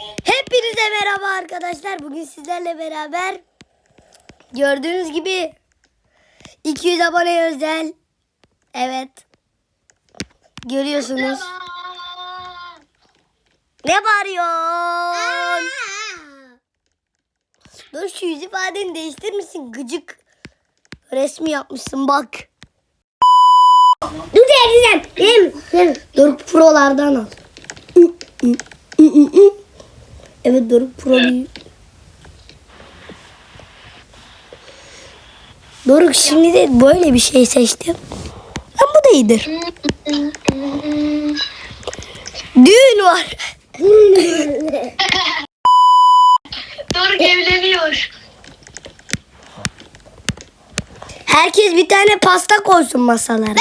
Hepinize merhaba arkadaşlar. Bugün sizlerle beraber gördüğünüz gibi 200 abone özel. Evet. Görüyorsunuz. Ne bağırıyorsun? Dur şu yüz ifadeni değiştirir misin? Gıcık resmi yapmışsın bak. Dur değiştireceğim. Dur prolardan al. Evet Doruk Pro bir... Doruk şimdi de böyle bir şey seçtim. Lan bu da iyidir. Düğün var. Doruk evleniyor. Herkes bir tane pasta koysun masalara.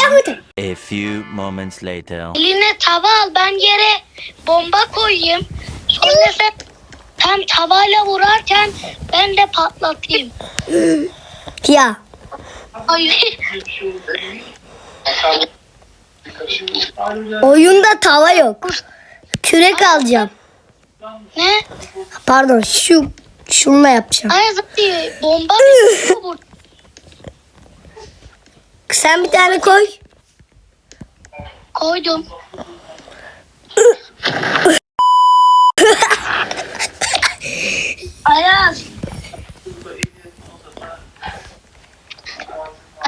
A few moments later. Eline tava al ben yere bomba koyayım. Sonra sen tam tavayla vurarken ben de patlatayım. Ya oyunda tava yok. Kürek alacağım. ne? Pardon şu şununla yapacağım. Ay zaten bomba vur. Sen bir tane koy. Koydum. Ayaz.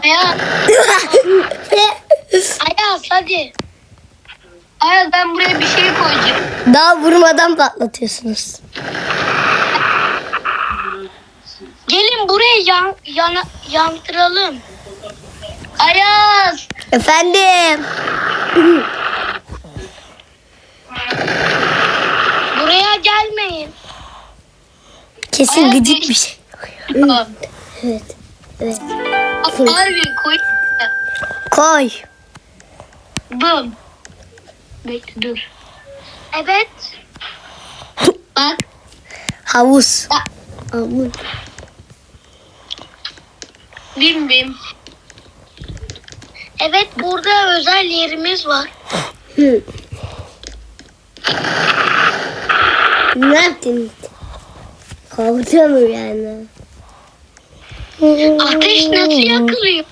Ayaz. Ayaz hadi. Ayaz ben buraya bir şey koyacağım. Daha vurmadan patlatıyorsunuz. Gelin buraya yan, yana, yandıralım. Ayaz. Efendim. Buraya gelmeyin. Kesin Evet, gıcık bir şey. Evet. Evet. Harbi koy. Koy. Bum. Bekle dur. Evet. Bak. Havuz. Bak. Havuz. Bim bim. Evet burada özel yerimiz var. Ne yaptın? Kavuruyor mu yani? Ateş nasıl yakılıyor?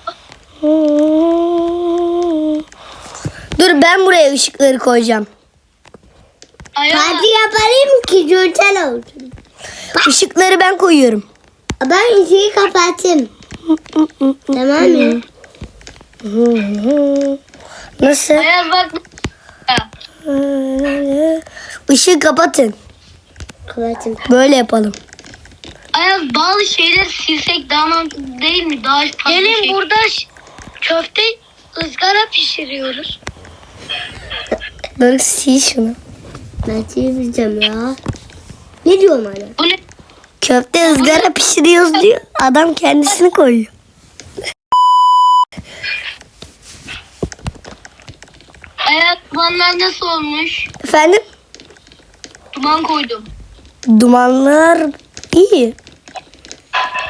Dur ben buraya ışıkları koyacağım. Ayaz. yapayım ki güzel olsun. Işıkları ben koyuyorum. Ben ışığı kapatayım. tamam mı? Nasıl? Ayaz bak. Işığı kapatın. Kapatın. Böyle yapalım. Ayaz bazı şeyler silsek daha mantıklı değil mi? Daha fazla Gelin şey- burada ş- köfte ızgara pişiriyoruz. Dur sil şunu. Ben sileceğim ya. Ne diyorum hala? Bu ne? Köfte ızgara pişiriyoruz diyor. Adam kendisini koyuyor. Ayaz dumanlar nasıl olmuş? Efendim? Duman koydum. Dumanlar iyi.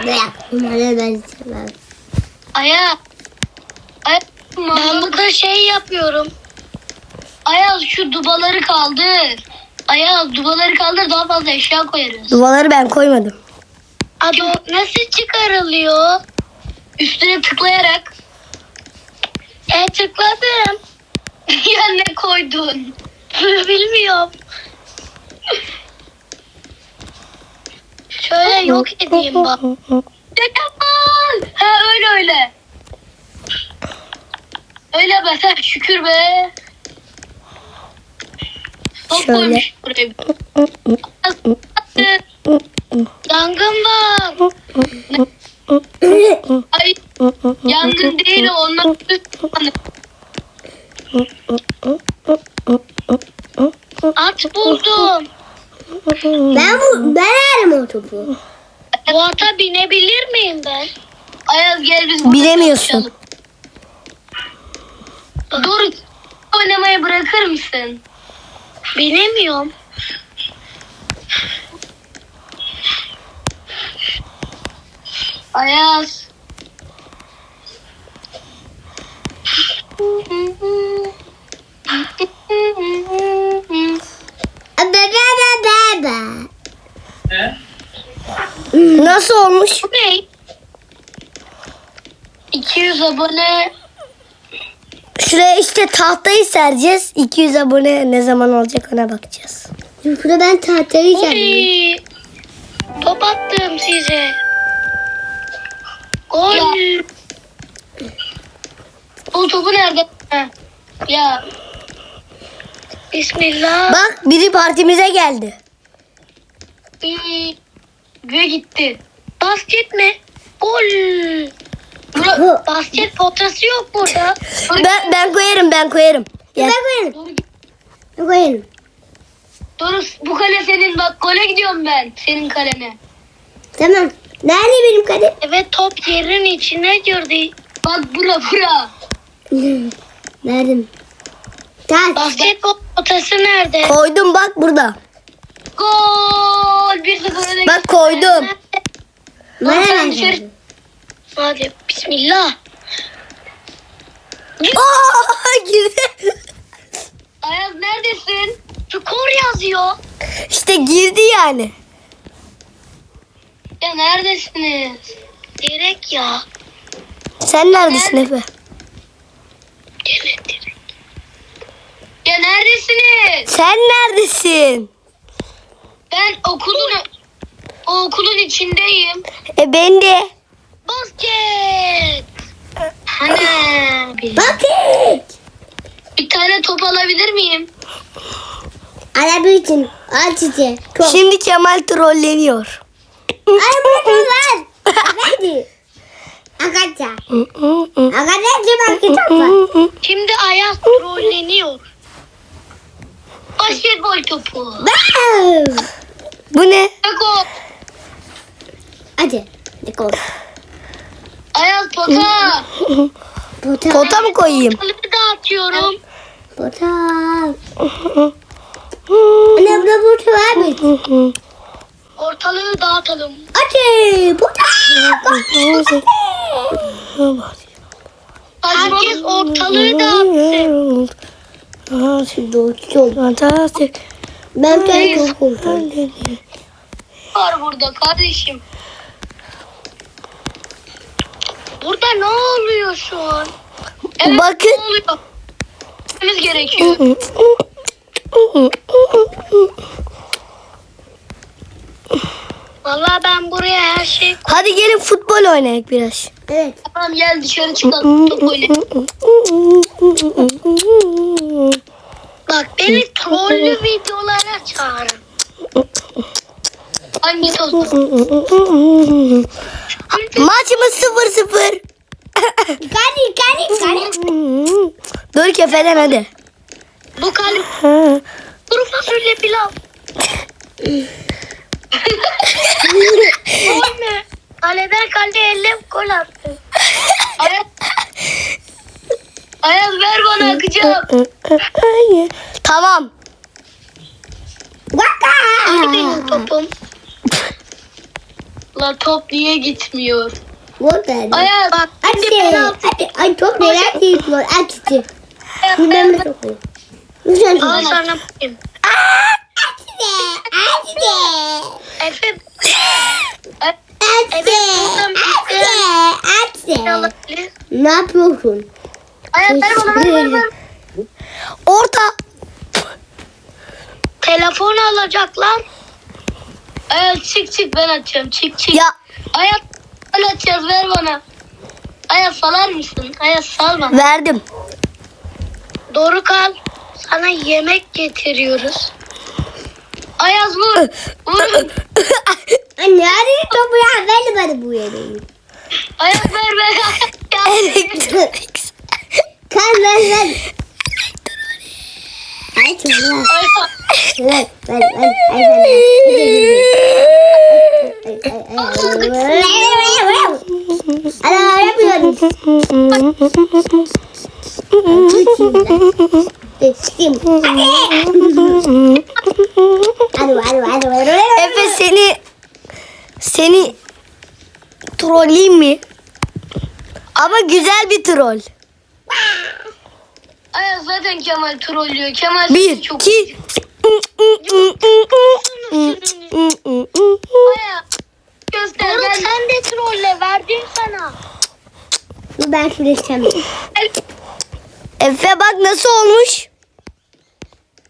Dumanları ben sevmem. Ayaz. Ayaz ben burada şey yapıyorum. Ayaz şu dubaları kaldır. Ayaz dubaları kaldır daha fazla eşya koyarız. Duvaları ben koymadım. Adı nasıl çıkarılıyor? Üstüne tıklayarak. E tıkladım. ya ne koydun? Bilmiyorum. Şöyle yok edeyim bak. Kemal! Ha öyle öyle. Öyle be sen şükür be. Şöyle. koymuş buraya. Yangın var. Ay yangın değil o, onlar At buldum. Ben bu ben yerim o topu. Bu ata binebilir miyim ben? Ayaz gel biz çalışalım. Dur oynamayı bırakır mısın? Binemiyorum. Ayaz. Bebe. Nasıl olmuş? Ne? 200 abone. Şuraya işte tahtayı sereceğiz. 200 abone ne zaman olacak ona bakacağız. Burada ben tahtayı Oy. Top attım size. Gol. O topu nerede? Ha. Ya. Bismillah. Bak biri partimize geldi. İyi. Ve gitti. Basket mi? Gol. Bura, basket potası yok burada. Ben ben koyarım ben koyarım. Gel. koyarım. Ben koyarım. Dur bu kale senin bak gole gidiyorum ben senin kalene. Tamam. Nerede benim kadem? Evet top yerin içine girdi. Bak bura bura. Nerede? Gel. Basketbol potası nerede? Koydum bak burada. Gol 1-0 öne Bak koydum. Sen dışarı- Hadi bismillah. Aa girdi. Ayaz neredesin? Skor yazıyor. İşte girdi yani. Ya neredesiniz? Direkt ya. Sen neredesin Efe? Direkt direkt. Ya neredesiniz? Sen neredesin? Ben okulun o okulun içindeyim. E ben de. Basket. Ana. Bakın. bir tane top alabilir miyim? Alabilirsin. Al çiçeği. Şimdi Kemal trolleniyor. Ay bu var. Hadi. Agacha. Agacha bak kitap var. Şimdi Ayaz trolleniyor. Basketbol topu. Bu ne? Bak o. Hadi. Ne koy? Ayaz pota. Pota. Pota mı koyayım? Kalıbı dağıtıyorum. Pota. Anne burada pota var mı? Ortalığı dağıtalım. Hadi. Pota. Herkes ortalığı dağıtsın. Ben kendim korkuyorum. Var burada kardeşim. Burada ne oluyor şu an? Evet, Bakın. Ne oluyor? Gitmemiz gerekiyor. Vallahi ben buraya her şey... Hadi gelin futbol oynayalım biraz. Evet. Tamam gel dışarı çıkalım. Top oynayalım. Bak beni trollü videolara çağırın. Hangi topu? Maçımız 0-0. Gani gani gani. Dur kefeden hadi. Bu kalp kuru fasulye pilav. Gol mü? Kaleden kaleye elle gol attı. Ayaz, Ayaz ver bana akacağım. tamam. Hadi benim topum. La top niye gitmiyor? Ayaz bak hadi penaltı. Hadi ay çok neler yapıyor. Açtı. De bana. çok koyayım. Al sana bakayım. Efe. E- Evet buradan bir şey alabilir. Ne yapıyorsun? Bana ver. Orta. Telefon alacaklar. Ayaz çık çık ben açacağım çık çık. Ya Ayaz ben açacağız ver bana. Ayaz salar mısın? Ayaz salma. verdim. Doğru kal. Sana yemek getiriyoruz. Ayaz vur. Vur. Anne hadi topu ya ver bana bu yemeği. Ayaz ver ver. Elektronik. Kan ver ver. Ay çok ver. Ver ver. Ay ver. Ana yapıyorum. Geçtim. Hadi. Efe seni seni trolleyim mi? Ama güzel bir troll. Ayaz zaten Kemal trollüyor. Kemal Bir, sesi çok... iki. Göster. Ben... sen de trolle verdim sana. Ben şunu içeceğim. Efe bak nasıl olmuş?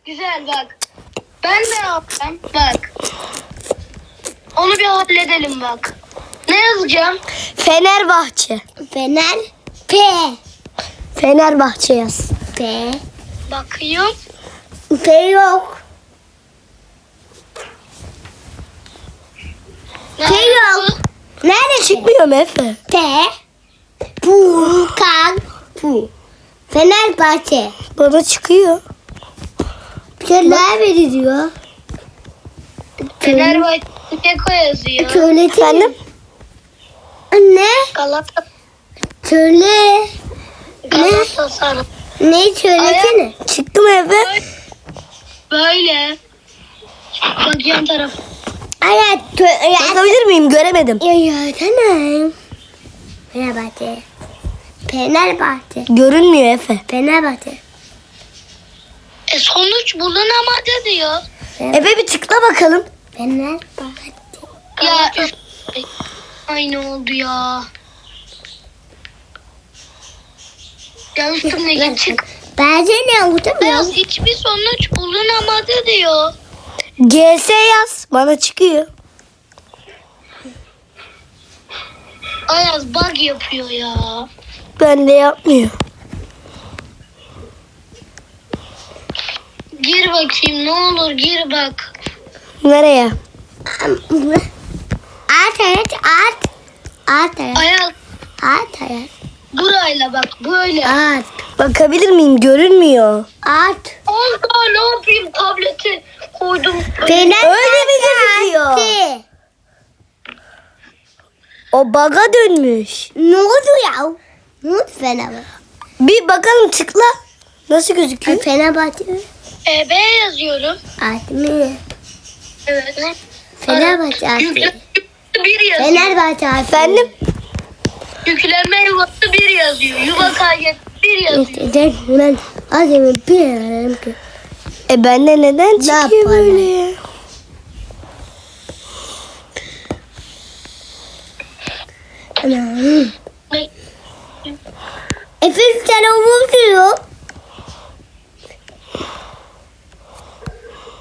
Güzel bak. Ben de yaptım. Bak. Onu bir halledelim bak. Ne yazacağım? Fenerbahçe. Fener. P. Fenerbahçe yaz. P. Bakayım. P yok. Nerede yok. Nerede çıkmıyor Efe? P. Pu. Kan. Pu. Fenerbahçe. Bana çıkıyor. Bir şeyler veriyor. Fenerbahçe Keko yazıyor. Söyle efendim. Anne. Galata Söyle. Galatasaray. Ne söylesene. Çıktı mı eve? Böyle. Bak yan taraf. Evet. Bakabilir miyim? Göremedim. Ya ya tamam. Fenerbahçe. Fenerbahçe. Görünmüyor Efe. Fenerbahçe. E sonuç bulunamadı diyor. Efe bir tıkla bakalım. Fenerbahçe. Ya üf. Aynı oldu ya. Ya üstümdeki çık. Bence ne oldu? Beyaz hiçbir sonuç bulunamadı diyor. GS yaz. Bana çıkıyor. Ayaz bug yapıyor ya. Ben de yapmıyor. Gir bakayım ne olur gir bak. Nereye? At evet at. At evet. Ayaz At evet. burayla bak böyle. At. Bakabilir miyim? Görünmüyor. At. Allah ne yapayım tableti koydum. Öyle mi gözüküyor? O baga dönmüş. Ne oldu ya? Ne oldu Fenerbahçe? Bir bakalım tıkla. Nasıl gözüküyor? Fenerbahçe. E, B yazıyorum. Mı? Evet. Fenerbahçe. Yükle, bir yazıyor. Fenerbahçe at. Efendim? Yüklenme yuvası bir yazıyor. Yuva kaydet bir yazıyor. Ben adımı bir ararım ki. E bende neden çıkıyor böyle ya? Anam. Efendim sen umutuyor.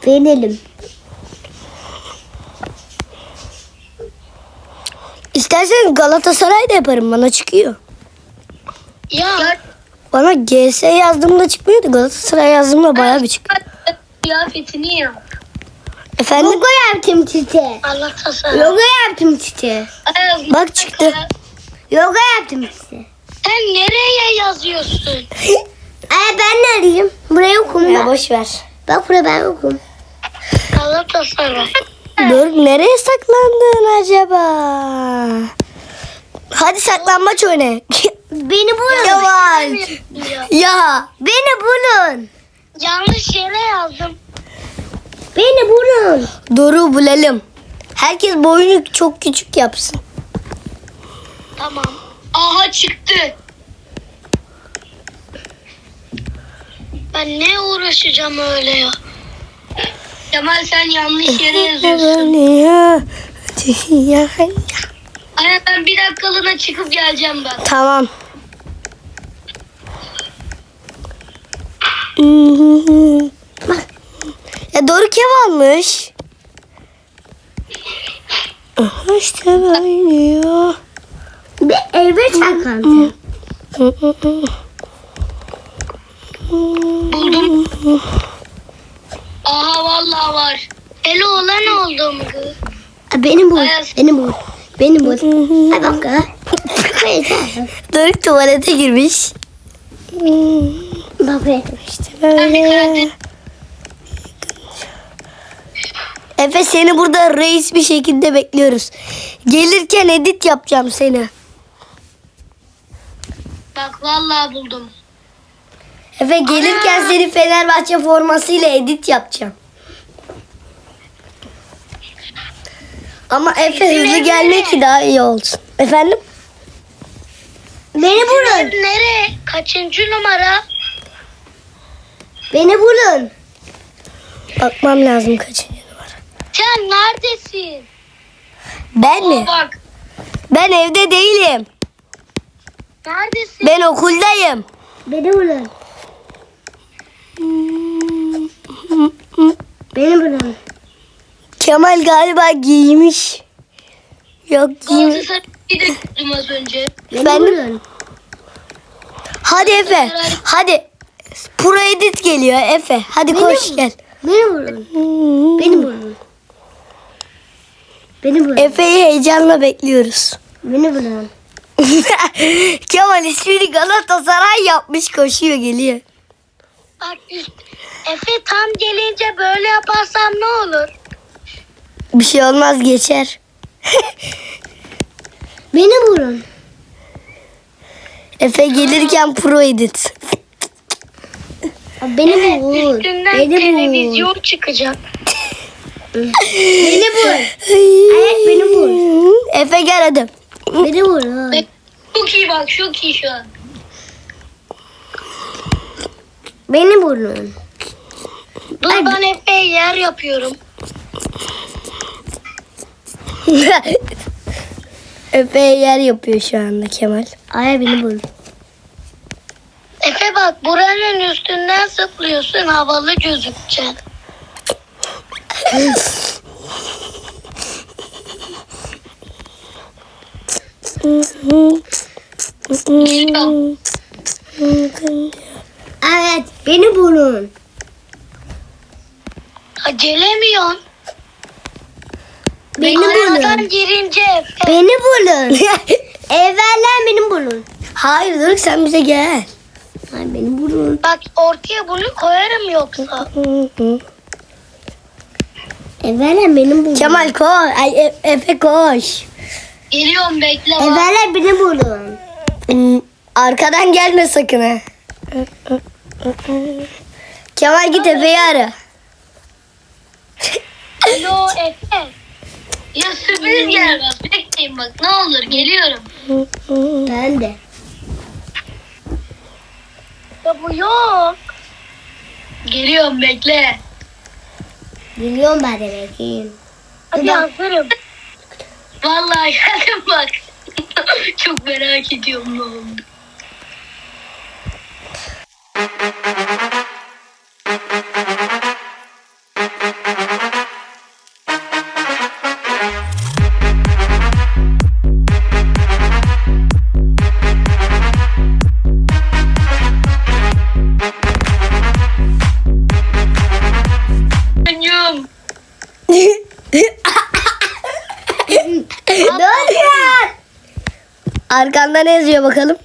Benelim. İstersen Galatasaray da yaparım bana çıkıyor. Ya Bana GS yazdığımda çıkmıyordu. Galatasaray yazdığımda bayağı bir çıkıyor. kıyafetini yap. Efendim? Logo yaptım çiçeğe. Allah tasarım. Logo yaptım çiçeğe. Ayaz, Bak çıktı. Logo yaptım çiçeğe. Sen nereye yazıyorsun? Ay ben ne arayayım? Buraya okum. Ya boş ver. Bak buraya ben okum. Tasarım. Dur nereye saklandın acaba? Hadi saklanmaç oyna. Beni bulun. Yavaş. Ya. Beni bulun. yanlış yere yazdım. Beni bulun. Doruk'u bulalım. Herkes boyunu çok küçük yapsın. Tamam. Aha çıktı. Ben ne uğraşacağım öyle ya? Kemal sen yanlış yere yazıyorsun. Aynen ben bir dakikalığına çıkıp geleceğim bak. Tamam. Ya Doruk ev almış. Aha işte böyle. Bir eve çakantı. Buldum. Aha vallahi var. Ele olan oldu mu? kız? Benim bu. Ayaz. Benim bu. Benim bu. Hadi bak. Doruk tuvalete girmiş. Bak işte Ben bir böyle. Efe seni burada reis bir şekilde bekliyoruz. Gelirken edit yapacağım seni. bak vallahi buldum. Efe gelirken seni Fenerbahçe formasıyla edit yapacağım. Ama Efe hızlı gelmek ki daha iyi olsun. Efendim? Beni Sen Nereye? Kaçıncı numara? Beni bulun. Bakmam lazım kaçıncı numara. Sen neredesin? Ben mi? bak. Ben evde değilim. Neredesin? Ben okuldayım. Beni bulun. Beni bulun. Kemal galiba giymiş. Yok giymiş. Da gördüm az önce. Beni Efendim? bulun. Hadi Efe. Hadi. Pro edit geliyor Efe. Hadi koş gel. Beni bulun. Beni bulun. Beni bulun. Efe'yi heyecanla bekliyoruz. Beni bulun. Kemal ismini Galatasaray yapmış koşuyor geliyor. Bak. Efe tam gelince böyle yaparsam ne olur? Bir şey olmaz geçer. Beni bulun. Efe gelirken pro edit. Beni bulun. Üstünden Beni televizyon çıkacak. Beni bul. Evet beni bul. Efe gel hadi. Beni bulun. Çok iyi bak çok iyi şu an. Beni bulun. Dur ben Efe'ye yer yapıyorum. Efe yer yapıyor şu anda Kemal. Ay beni bul. Efe bak buranın üstünden zıplıyorsun havalı gözükeceksin. Evet beni bulun. Acelemiyorsun. Beni Aradan bulun. girince. Beni bulun. Evvela beni bulun. Hayır dur sen bize gel. Ay beni bulun. Bak ortaya bunu koyarım yoksa. Evvela beni bulun. Kemal koş. Ay E- Efe koş. Geliyorum bekle bak. Evvela beni bulun. Hmm, Arkadan gelme sakın ha. Kemal git Efe'yi ara. Alo Efe. Ya sürpriz gelmez. Bekleyin bak ne olur geliyorum. Ben de. Ya bu yok. Geliyorum bekle. Biliyorum ben de bekleyin. Hadi hazırım. Vallahi geldim bak. Çok merak ediyorum ne oldu. Arkanda ne yazıyor bakalım?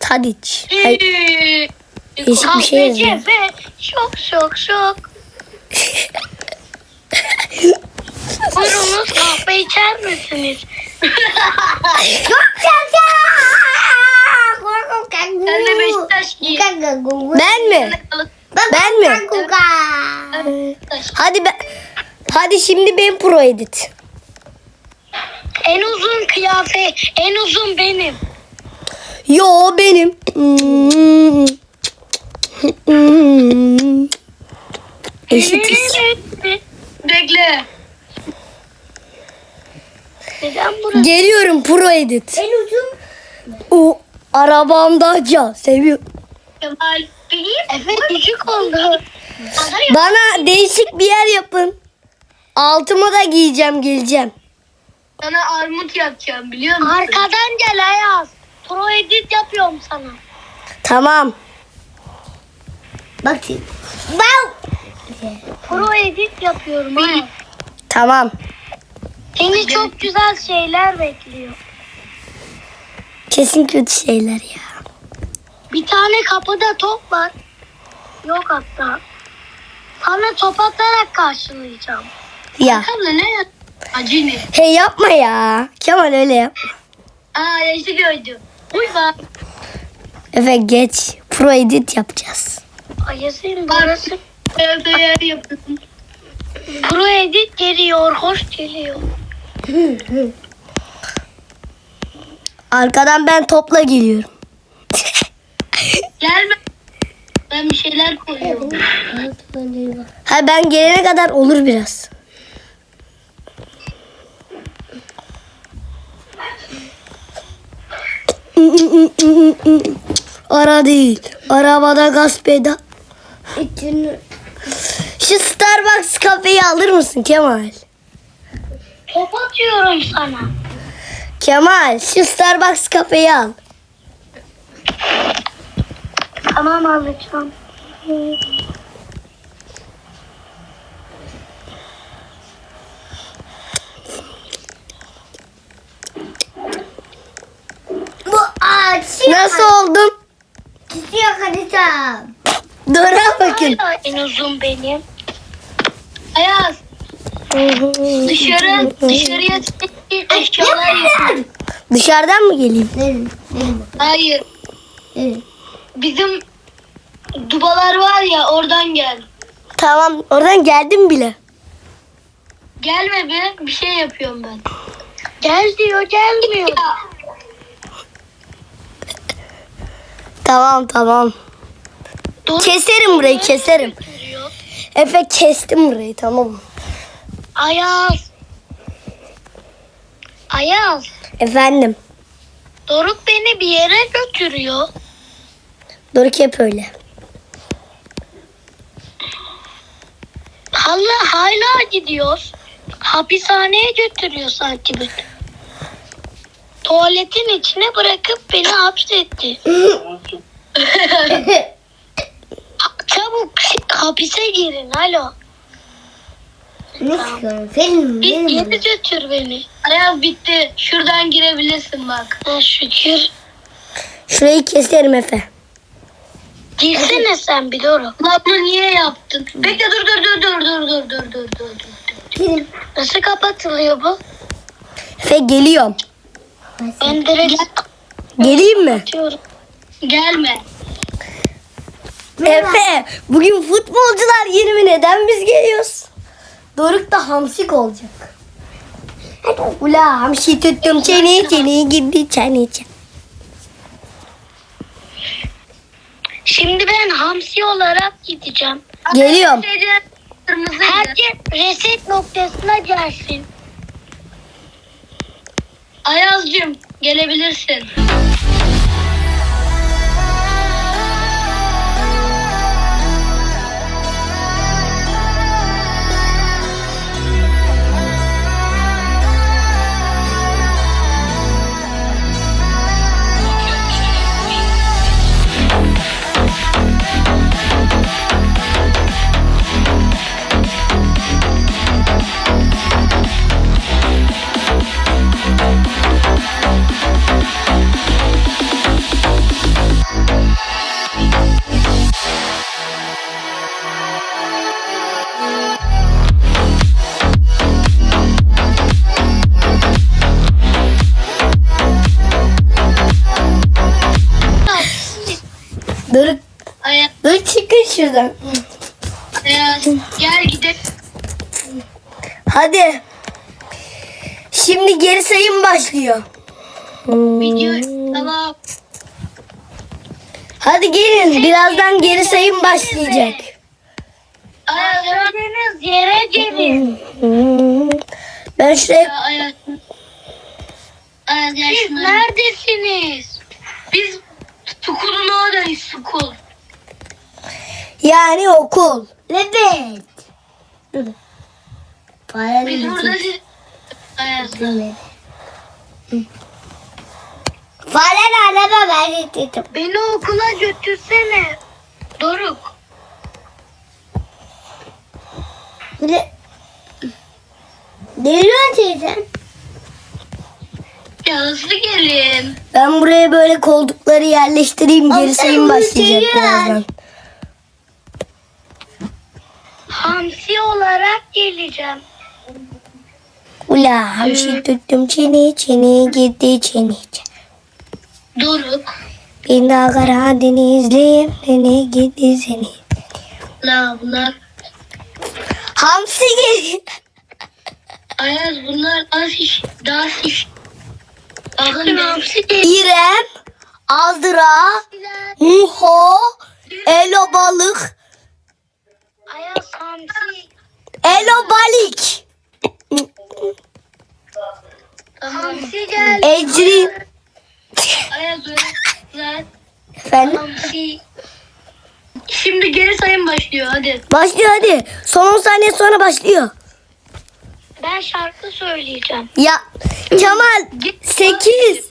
Tadiç. Ay, Değişik bir şey yazıyor. Şok şok şok. Buyurunuz kahve içer misiniz? Sen de Beşiktaş giy. ben mi? Ben mi? Hadi ben. Hadi şimdi ben pro edit. En uzun kıyafet, en uzun benim. Yo benim. Eşitiz. Bekle. Neden burası? Geliyorum pro edit. En uzun. O arabamda ca seviyorum. Kemal. Efe küçük oldu. Bana değişik bir yer yapın. Altıma da giyeceğim geleceğim. Sana armut yapacağım biliyor musun? Arkadan gel Ayaz. Pro edit yapıyorum sana. Tamam. Bak şimdi. Ben. Pro edit yapıyorum Ayaz. Tamam. Seni çok güzel şeyler bekliyor. Kesin kötü şeyler ya. Bir tane kapıda top var. Yok hatta. Sana top atarak karşılayacağım. Ya. Bakalım ne? Acını. Hey yapma ya. Kemal öyle yapma. Aa yaşı gördüm. Uy bak. Efe geç. Pro edit yapacağız. Ayasın burası. Evde yer yapıyorum. Pro edit geliyor. Hoş geliyor. Arkadan ben topla geliyorum. Gelme. Ben bir şeyler koyuyorum. Ha ben gelene kadar olur biraz. Ara değil. Arabada gaz pedal. Şu Starbucks kafeyi alır mısın Kemal? Top atıyorum sana. Kemal şu Starbucks kafeyi al. Tamam alacağım. Bu ağaç. Nasıl oldum? Çiziyor harita. Dora bakın. En uzun benim. Ayaz dışarı dışarıya eşyalar yapalım. Dışarıdan mı geleyim? Verin. Hayır bizim dubalar var ya oradan gel. Tamam oradan geldim bile. Gelme be bir şey yapıyorum ben. Gel diyor gelmiyor. Tamam tamam. Doğru Keserim burayı keserim. Efe kestim burayı tamam. Ayaz. Ayaz. Efendim. Doruk beni bir yere götürüyor. Doruk hep öyle. Hala hala gidiyoruz. Hapishaneye götürüyor sanki beni. Tuvaletin içine bırakıp beni hapsetti. Ha- Çabuk hapise girin alo. Ne çıkıyorum? Verin. Git Verin. geri götür beni. Ayaz bitti. Şuradan girebilirsin bak. Ha, şükür. Şurayı keserim Efe. Girsene sen bir Doruk. Lan bunu niye yaptın? Bekle dur dur dur dur dur dur dur dur dur dur. Verin. Nasıl kapatılıyor bu? Efe geliyorum. Ben direkt Geleyim mi? atıyorum. Gelme. Efe bugün futbolcular yeni mi neden biz geliyoruz? Doruk da hamsik olacak. Ula hamsi tuttum çeni çeni gitti çeni çeni. Şimdi ben hamsi olarak gideceğim. Geliyorum. Herkes reset noktasına gelsin. Ayaz'cığım gelebilirsin. Şuradan. Ayaz gel gidelim. Hadi. Şimdi geri sayım başlıyor. Video tamam. Hadi gelin birazdan geri sayım başlayacak. Ayaz gördüğünüz yere gelin. Ben şuraya Siz neredesiniz? Biz Sukul'un oradayız Sukul. Yani okul. Evet. Dur. Para Biz ne burada siz... Ayaz. Para araba ben getirdim. Beni okula götürsene. Doruk. Ne? Geliyor teyzem. Ya hızlı gelin. Ben buraya böyle koldukları yerleştireyim. Geri sayım başlayacak birazdan. Hamsi olarak geleceğim. Ula hamsi tuttum çeni çeni gitti çeni. Doruk. Ben daha Karadenizliyim seni gitti seni. La bunlar. Hamsi geliyor. Ayaz bunlar az iş. Daha iş. Bakın hamsi değil. İrem, Azra, Muho, Elo balık. Elo balık, Hamsi geldi. Ecrin. Ayaz Efendim? Hamsi. Şimdi geri sayım başlıyor hadi. Başlıyor hadi. Son 10 saniye sonra başlıyor. Ben şarkı söyleyeceğim. Ya Kemal 8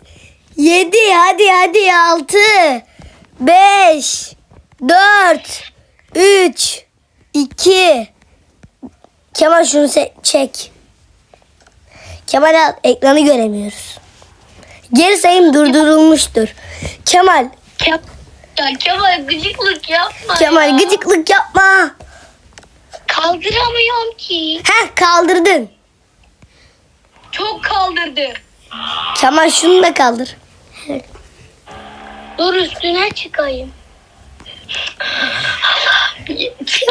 7 hadi hadi 6 5 4 3 2 Kemal şunu çek. Kemal al, ekranı göremiyoruz. Geri sayım durdurulmuştur. Kemal, Kem ya Kemal gıcıklık yapma Kemal ya. gıcıklık yapma. Kaldıramıyorum ki. Heh kaldırdın. Çok kaldırdı. Kemal şunu da kaldır. Dur üstüne çıkayım.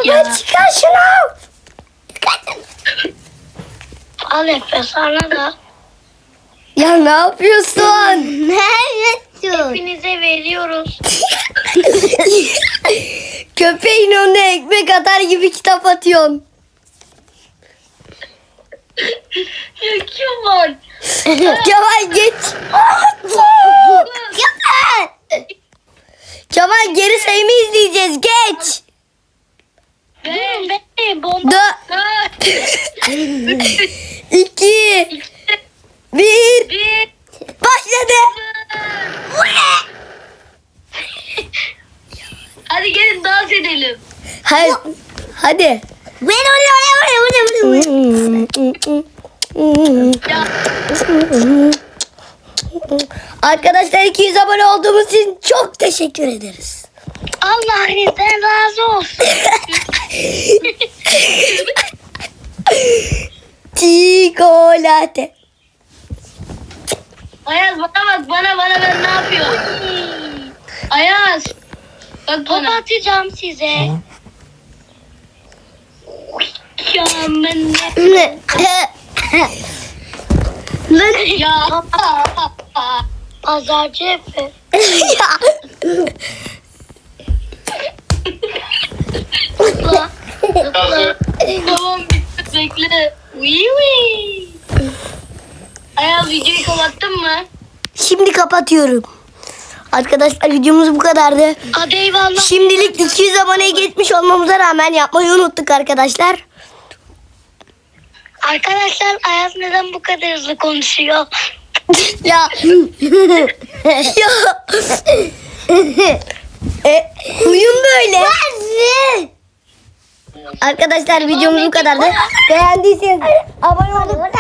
Kemal çıkar şunu. Al Efe sana da. Ya ne yapıyorsun? Neredesin? Hepinize veriyoruz. Köpeğin önüne ekmek atar gibi kitap atıyorsun. Ya Kemal. Kemal geç. Kemal. Kemal geri sayımı izleyeceğiz. Geç. Ben, ben, bomba. Dört, iki, bir. bir, Başladı. Hadi gelin dans edelim. Hadi. Hadi. Ben oraya oraya oraya oraya. Ya Arkadaşlar 200 abone olduğumuz için teşekkür ederiz. Allah sizden razı olsun. Çikolate. Ayaz bana bak bana bana ben ne yapıyorum? Ayaz. Bak bana. atacağım size. Ya ben ne? Ya. Pazarcı Efe. Zıpla. Zıpla. tamam bekle. Wee wee. Ayaz videoyu kapattın mı? Şimdi kapatıyorum. Arkadaşlar videomuz bu kadardı. Hadi eyvallah. Şimdilik 200 aboneye geçmiş olmamıza rağmen yapmayı unuttuk arkadaşlar. Arkadaşlar Ayaz neden bu kadar hızlı konuşuyor? ya. ya. e, uyum böyle. Arkadaşlar videomuz bu kadardı. Beğendiyseniz abone olup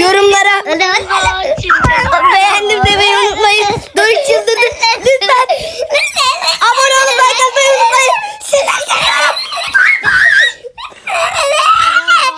yorumlara beğendim demeyi unutmayın. Dört yıldırdı. Lütfen abone olup like atmayı unutmayın. Sizden.